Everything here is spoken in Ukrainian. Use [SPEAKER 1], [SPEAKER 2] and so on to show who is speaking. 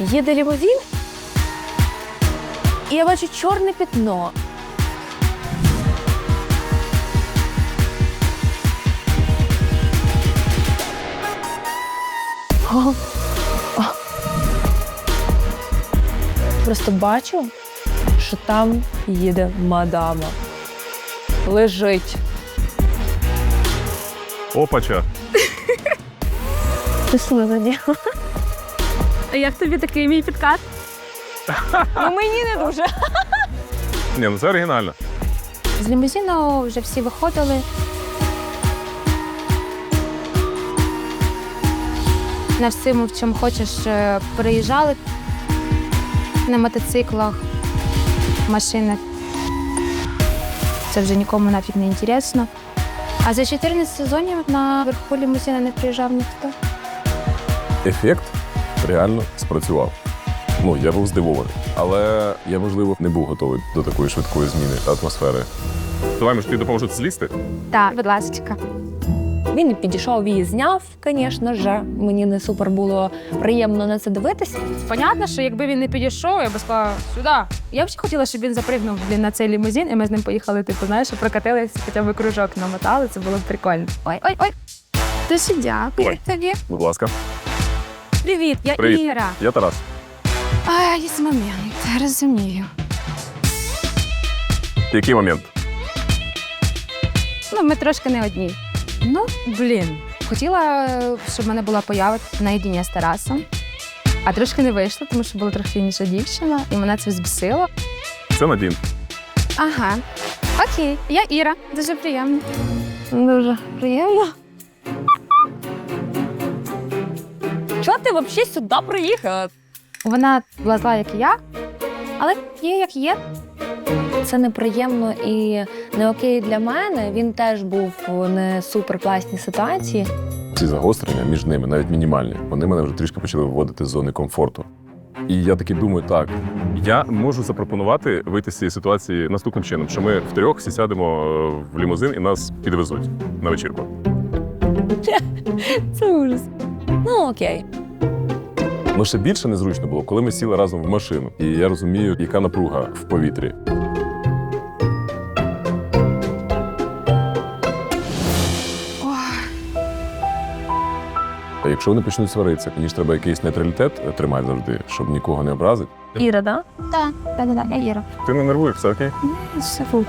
[SPEAKER 1] Їде лімузин, і я бачу чорне пятно. О, о. Просто бачу, що там їде мадама. Лежить.
[SPEAKER 2] Опача.
[SPEAKER 1] Щаслива
[SPEAKER 3] А як тобі такий мій підкат?
[SPEAKER 1] Ну мені не дуже.
[SPEAKER 2] Ні, ну це оригінально.
[SPEAKER 1] З лімузину вже всі виходили. На всьому, в чому хочеш, е, переїжджали на мотоциклах, машинах. Це вже нікому нафіг не інтересно. А за 14 сезонів на верху лімузина не приїжджав ніхто.
[SPEAKER 4] Ефект реально спрацював. Ну, я був здивований. Але я, можливо, не був готовий до такої швидкої зміни атмосфери.
[SPEAKER 2] Давай, може, ти допоможеш злізти?
[SPEAKER 1] Так, будь ласка. Він підійшов і зняв, звісно ж. Мені не супер було приємно на це дивитися.
[SPEAKER 3] Понятно, що якби він не підійшов, я б сказала сюди. Я б ще хотіла, щоб він запригнув на цей лімузин, і ми з ним поїхали, типу, знаєш, прокатились, хоча б кружок намотали, це було б прикольно.
[SPEAKER 1] Ой, ой, ой.
[SPEAKER 3] Дуже дякую тобі.
[SPEAKER 4] Будь ласка,
[SPEAKER 3] Привіт, я
[SPEAKER 4] Привіт.
[SPEAKER 3] Іра.
[SPEAKER 4] я Тарас.
[SPEAKER 3] А, є момент, розумію.
[SPEAKER 4] Який момент?
[SPEAKER 3] Ну, ми трошки не одні. Ну, блін. Хотіла, щоб в мене була поява наєдині з Тарасом. А трошки не вийшло, тому що була трохи інша дівчина, і мене це збісило.
[SPEAKER 2] Це Надін.
[SPEAKER 3] Ага. Окей, я Іра. Дуже приємно.
[SPEAKER 1] Дуже приємно. Чого ти взагалі сюди приїхала?
[SPEAKER 3] Вона була зла, як і я, але є як є.
[SPEAKER 1] Це неприємно і не окей для мене. Він теж був у не супер класній ситуації.
[SPEAKER 4] Ці загострення між ними, навіть мінімальні, вони мене вже трішки почали виводити з зони комфорту. І я таки думаю, так,
[SPEAKER 2] Я можу запропонувати вийти з цієї ситуації наступним чином, що ми втрьох всі сядемо е, в лімузин і нас підвезуть на вечірку.
[SPEAKER 1] Це ужас. Ну окей.
[SPEAKER 4] ну ще більше незручно було, коли ми сіли разом в машину. І я розумію, яка напруга в повітрі. А якщо вони почнуть сваритися, мені ж треба якийсь нейтралітет е, тримати завжди, щоб нікого не образити.
[SPEAKER 1] Іра, да?
[SPEAKER 3] Так, так, так, я Іра.
[SPEAKER 2] Ти не нервуєш, все окей?
[SPEAKER 3] Все фут.